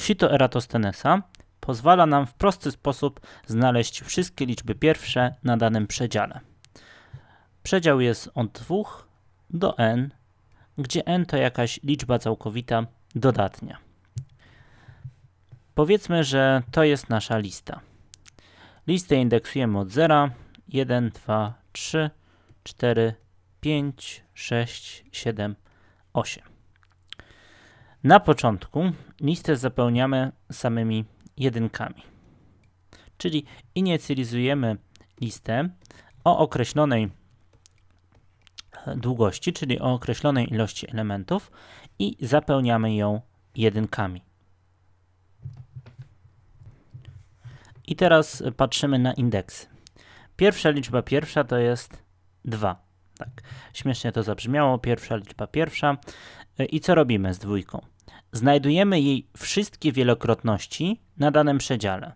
Sito Eratosthenesa pozwala nam w prosty sposób znaleźć wszystkie liczby pierwsze na danym przedziale. Przedział jest od 2 do n, gdzie n to jakaś liczba całkowita dodatnia. Powiedzmy, że to jest nasza lista. Listę indeksujemy od 0, 1, 2, 3, 4, 5, 6, 7, 8. Na początku listę zapełniamy samymi jedynkami. Czyli inicjalizujemy listę o określonej długości, czyli o określonej ilości elementów i zapełniamy ją jedynkami. I teraz patrzymy na indeksy. Pierwsza liczba pierwsza to jest 2. Tak, śmiesznie to zabrzmiało. Pierwsza liczba pierwsza. I co robimy z dwójką? Znajdujemy jej wszystkie wielokrotności na danym przedziale.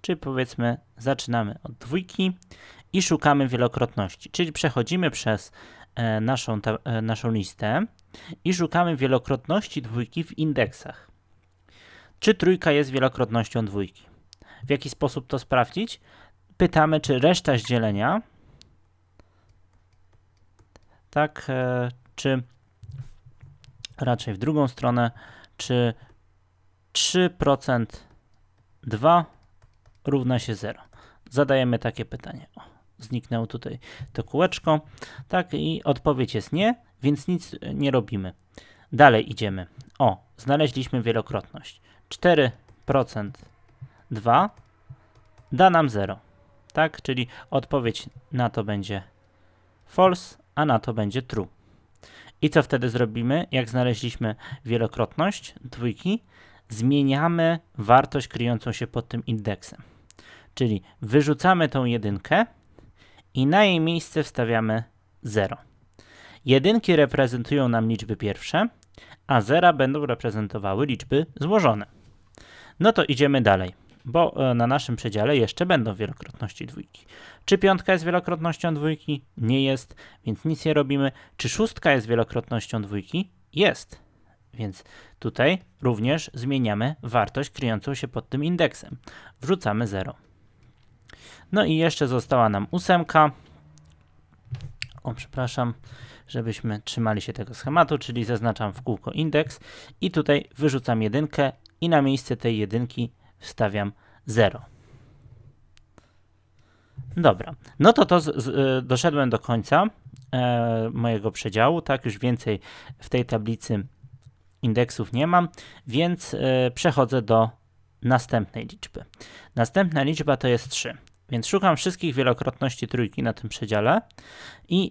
Czyli powiedzmy, zaczynamy od dwójki i szukamy wielokrotności. Czyli przechodzimy przez e, naszą, e, naszą listę i szukamy wielokrotności dwójki w indeksach. Czy trójka jest wielokrotnością dwójki? W jaki sposób to sprawdzić? Pytamy, czy reszta z dzielenia, tak, e, czy raczej w drugą stronę, czy 3% 2 równa się 0. Zadajemy takie pytanie. O, zniknęło tutaj to kółeczko. Tak, i odpowiedź jest nie, więc nic nie robimy. Dalej idziemy. O, znaleźliśmy wielokrotność. 4% 2 da nam 0. Tak, czyli odpowiedź na to będzie false, a na to będzie true. I co wtedy zrobimy? Jak znaleźliśmy wielokrotność dwójki, zmieniamy wartość kryjącą się pod tym indeksem. Czyli wyrzucamy tą jedynkę i na jej miejsce wstawiamy 0. Jedynki reprezentują nam liczby pierwsze, a zera będą reprezentowały liczby złożone. No to idziemy dalej bo e, na naszym przedziale jeszcze będą wielokrotności dwójki. Czy piątka jest wielokrotnością dwójki? Nie jest, więc nic nie robimy. Czy szóstka jest wielokrotnością dwójki? Jest. Więc tutaj również zmieniamy wartość kryjącą się pod tym indeksem. Wrzucamy 0. No i jeszcze została nam ósemka. O, przepraszam, żebyśmy trzymali się tego schematu, czyli zaznaczam w kółko indeks i tutaj wyrzucam jedynkę i na miejsce tej jedynki wstawiam 0. Dobra, no to to z, z, y, doszedłem do końca e, mojego przedziału, tak, już więcej w tej tablicy indeksów nie mam, więc e, przechodzę do następnej liczby. Następna liczba to jest 3, więc szukam wszystkich wielokrotności trójki na tym przedziale i e,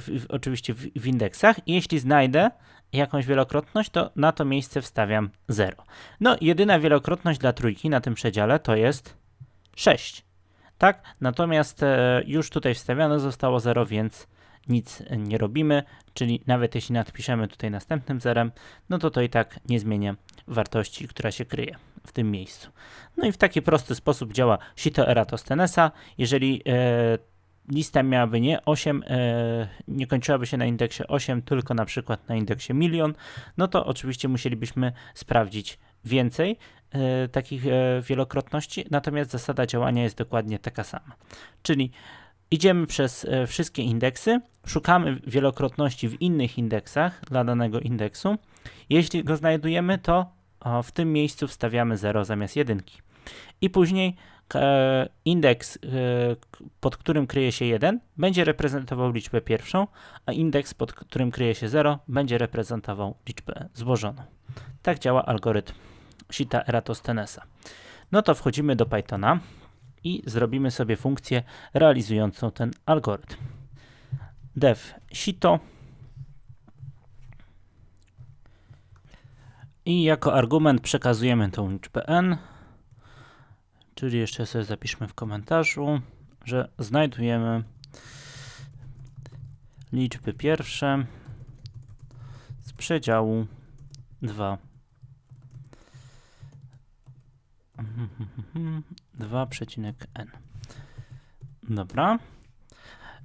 w, oczywiście w, w indeksach i jeśli znajdę jakąś wielokrotność, to na to miejsce wstawiam 0. No, jedyna wielokrotność dla trójki na tym przedziale to jest 6. Tak? Natomiast e, już tutaj wstawione zostało 0, więc nic nie robimy, czyli nawet jeśli nadpiszemy tutaj następnym zerem, no to to i tak nie zmienia wartości, która się kryje w tym miejscu. No i w taki prosty sposób działa sito Eratosthenesa. Jeżeli e, lista miałaby nie 8, e, nie kończyłaby się na indeksie 8, tylko na przykład na indeksie milion, no to oczywiście musielibyśmy sprawdzić więcej e, takich e, wielokrotności, natomiast zasada działania jest dokładnie taka sama. Czyli idziemy przez e, wszystkie indeksy, szukamy wielokrotności w innych indeksach dla danego indeksu. Jeśli go znajdujemy, to w tym miejscu wstawiamy 0 zamiast jedynki. I później E, indeks, e, pod którym kryje się 1, będzie reprezentował liczbę pierwszą, a indeks, pod którym kryje się 0, będzie reprezentował liczbę złożoną. Tak działa algorytm Sita Eratosthenesa. No to wchodzimy do Pythona i zrobimy sobie funkcję realizującą ten algorytm. dev sito i jako argument przekazujemy tą liczbę n, Czyli jeszcze sobie zapiszmy w komentarzu, że znajdujemy liczby pierwsze z przedziału 2. 2,n. Dobra.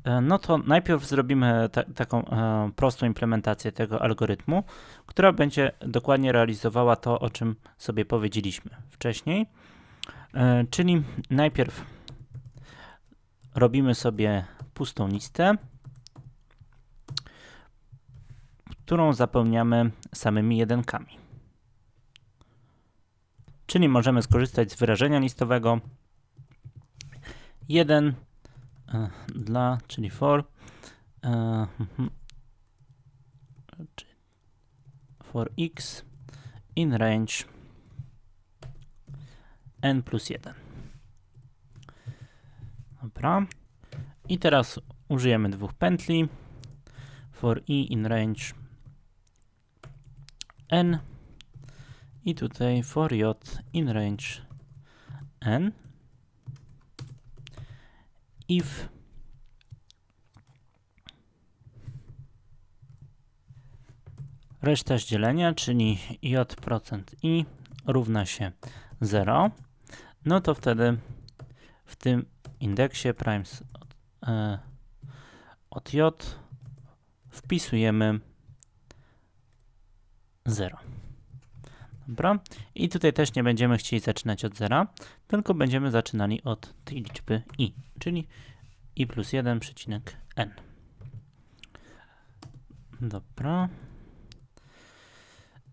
E, No to najpierw zrobimy ta, taką e, prostą implementację tego algorytmu, która będzie dokładnie realizowała to, o czym sobie powiedzieliśmy wcześniej. E, czyli najpierw robimy sobie pustą listę, którą zapełniamy samymi jedynkami. Czyli możemy skorzystać z wyrażenia listowego 1 e, dla, czyli for. E, mhm, for x in range n plus 1. Dobra. I teraz użyjemy dwóch pętli. For i in range n. I tutaj for j in range n if reszta z dzielenia, czyli j% i równa się 0, no to wtedy w tym indeksie primes od, e, od j wpisujemy 0. Dobra. I tutaj też nie będziemy chcieli zaczynać od zera, tylko będziemy zaczynali od tej liczby i, czyli i plus 1 przecinek n. Dobra.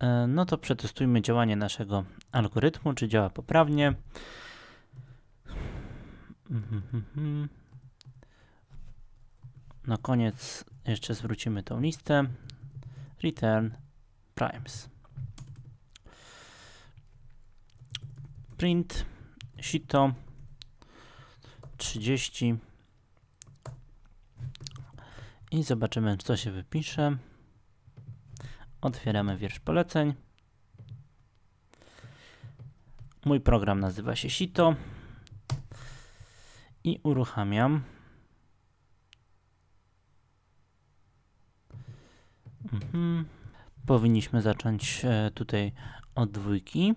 E, No to przetestujmy działanie naszego algorytmu, czy działa poprawnie. Na koniec jeszcze zwrócimy tą listę. Return primes. Print sito 30 i zobaczymy co się wypisze. Otwieramy wiersz poleceń. Mój program nazywa się sito i uruchamiam. Mhm. Powinniśmy zacząć e, tutaj od dwójki,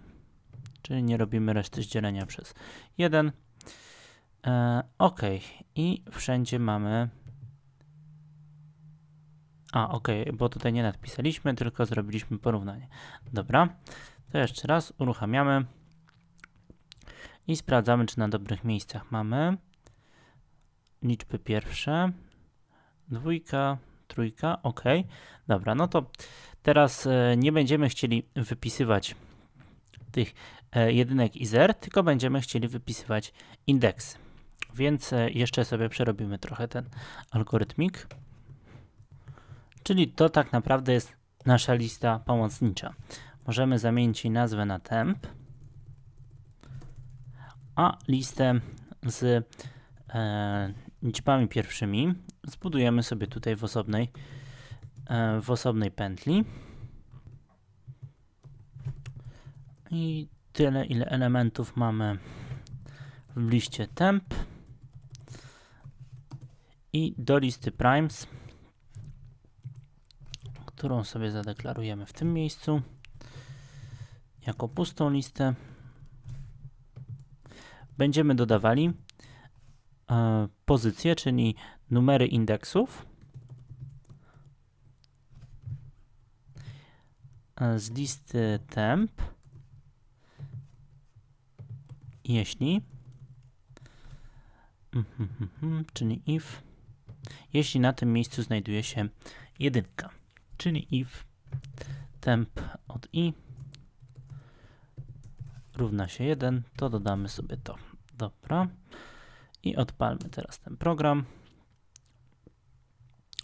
czyli nie robimy reszty zdzielenia przez 1. E, ok, i wszędzie mamy. A, ok, bo tutaj nie nadpisaliśmy, tylko zrobiliśmy porównanie. Dobra, to jeszcze raz uruchamiamy i sprawdzamy, czy na dobrych miejscach mamy liczby pierwsze, dwójka, trójka, ok. Dobra, no to teraz e, nie będziemy chcieli wypisywać tych e, jedynek i zer, tylko będziemy chcieli wypisywać indeksy. Więc e, jeszcze sobie przerobimy trochę ten algorytmik. Czyli to tak naprawdę jest nasza lista pomocnicza. Możemy zamienić jej nazwę na temp, a listę z e, liczbami pierwszymi zbudujemy sobie tutaj w osobnej, e, w osobnej pętli. I tyle, ile elementów mamy w liście temp. I do listy primes, którą sobie zadeklarujemy w tym miejscu jako pustą listę. Będziemy dodawali e, pozycje, czyli numery indeksów e, z listy temp, jeśli, mhm, mhm, czyli if, jeśli na tym miejscu znajduje się jedynka, czyli if temp od i równa się 1, to dodamy sobie to. Dobra. I odpalmy teraz ten program.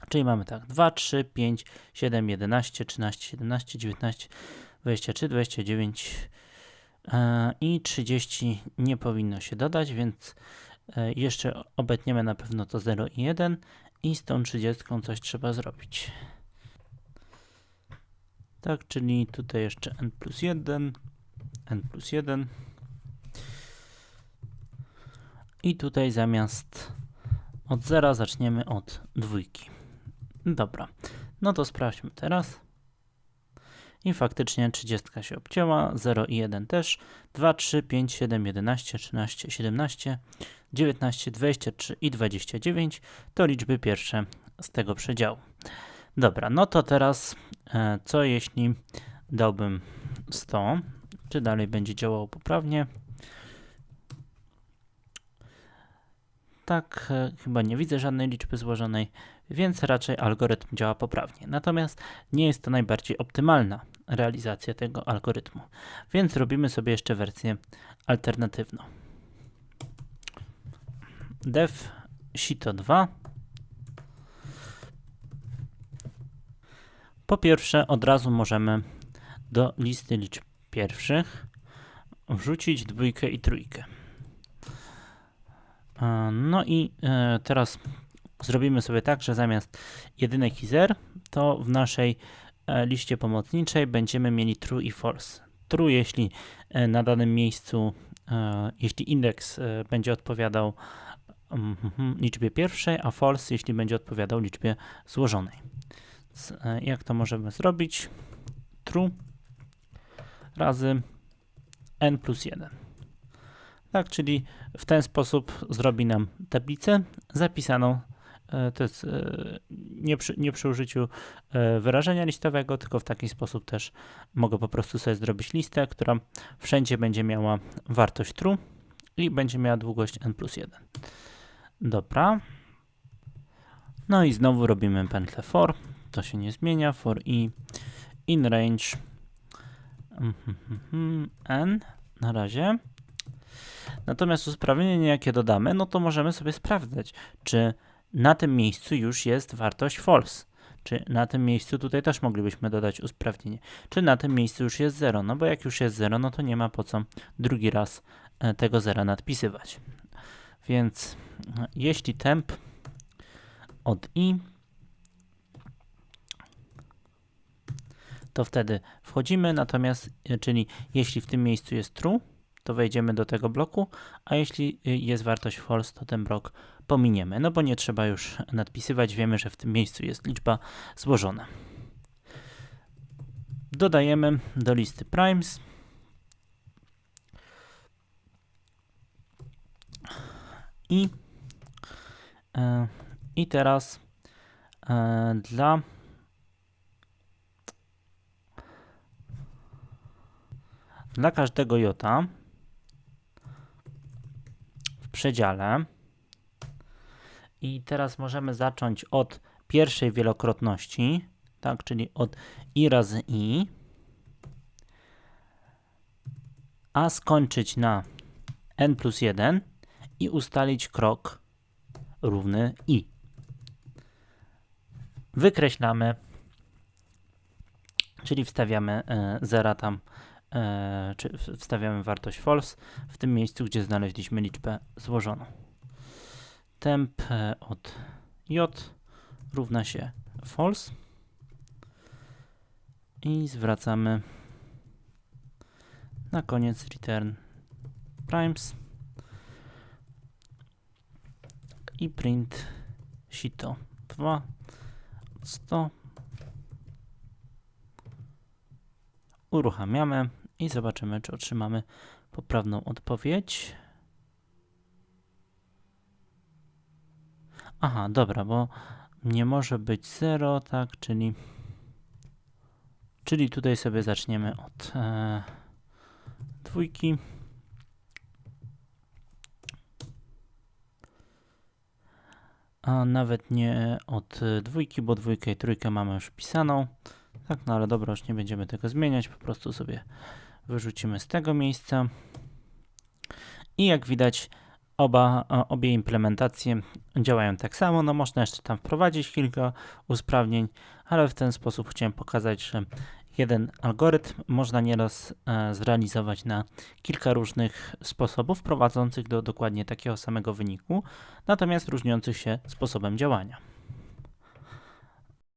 Czyli mamy tak 2, 3, 5, 7, 11, 13, 17, 19, 23, 29 e, i 30 nie powinno się dodać, więc e, jeszcze obetniemy na pewno to 0 i 1 i z tą 30 coś trzeba zrobić. Tak, czyli tutaj jeszcze n plus 1, n plus 1 i tutaj zamiast od 0 zaczniemy od dwójki. Dobra, no to sprawdźmy teraz. I faktycznie 30 się obcięła, 0 i 1 też, 2, 3, 5, 7, 11, 13, 17, 19, 23 i 29 to liczby pierwsze z tego przedziału. Dobra, no to teraz e, co jeśli dałbym 100? Czy dalej będzie działało poprawnie? Tak, e, chyba nie widzę żadnej liczby złożonej, więc raczej algorytm działa poprawnie. Natomiast nie jest to najbardziej optymalna realizacja tego algorytmu. Więc robimy sobie jeszcze wersję alternatywną. def sito 2 Po pierwsze, od razu możemy do listy liczb pierwszych wrzucić dwójkę i trójkę. E, No i e, teraz zrobimy sobie tak, że zamiast jedynek i zer, to w naszej liście pomocniczej będziemy mieli true i false. True, jeśli e, na danym miejscu, e, jeśli indeks e, będzie odpowiadał mhm, liczbie pierwszej, a false, jeśli będzie odpowiadał liczbie złożonej. Więc, e, jak to możemy zrobić? True razy n plus 1. Tak, czyli w ten sposób zrobi nam tablicę zapisaną, e, to jest e, nie przy, nie przy użyciu e, wyrażenia listowego, tylko w taki sposób też mogę po prostu sobie zrobić listę, która wszędzie będzie miała wartość true i będzie miała długość n plus 1. Dobra. No i znowu robimy pętlę for, to się nie zmienia, for i in range mhm, n na razie. Natomiast usprawnienie, jakie dodamy, no to możemy sobie sprawdzać, czy na tym miejscu już jest wartość false. Czy na tym miejscu tutaj też moglibyśmy dodać usprawnienie. Czy na tym miejscu już jest 0? No bo jak już jest 0, no to nie ma po co drugi raz e, tego zera nadpisywać. Więc e, jeśli temp od i, to wtedy wchodzimy, natomiast e, czyli jeśli w tym miejscu jest true, to wejdziemy do tego bloku, a jeśli jest wartość false, to ten blok pominiemy, no bo nie trzeba już nadpisywać, wiemy, że w tym miejscu jest liczba złożona. Dodajemy do listy primes i, e, i teraz e, dla dla każdego jota w przedziale. I teraz możemy zacząć od pierwszej wielokrotności, tak, czyli od i razy i, a skończyć na n plus 1 i ustalić krok równy i. Wykreślamy, czyli wstawiamy e, zera tam e, czy wstawiamy wartość false w tym miejscu, gdzie znaleźliśmy liczbę złożoną. Temp e, od j równa się false i zwracamy na koniec return primes i print sito 2 100 uruchamiamy i zobaczymy, czy otrzymamy poprawną odpowiedź. Aha, dobra, bo nie może być 0, tak, czyli czyli tutaj sobie zaczniemy od e, dwójki. A nawet nie od e, dwójki, bo dwójkę i trójkę mamy już wpisaną. Tak, no ale dobra, już nie będziemy tego zmieniać, po prostu sobie wyrzucimy z tego miejsca. I jak widać, oba, o- obie implementacje działają tak samo. No można jeszcze tam wprowadzić kilka usprawnień, ale w ten sposób chciałem pokazać, że jeden algorytm można nieraz e, zrealizować na kilka różnych sposobów, prowadzących do dokładnie takiego samego wyniku, natomiast różniących się sposobem działania.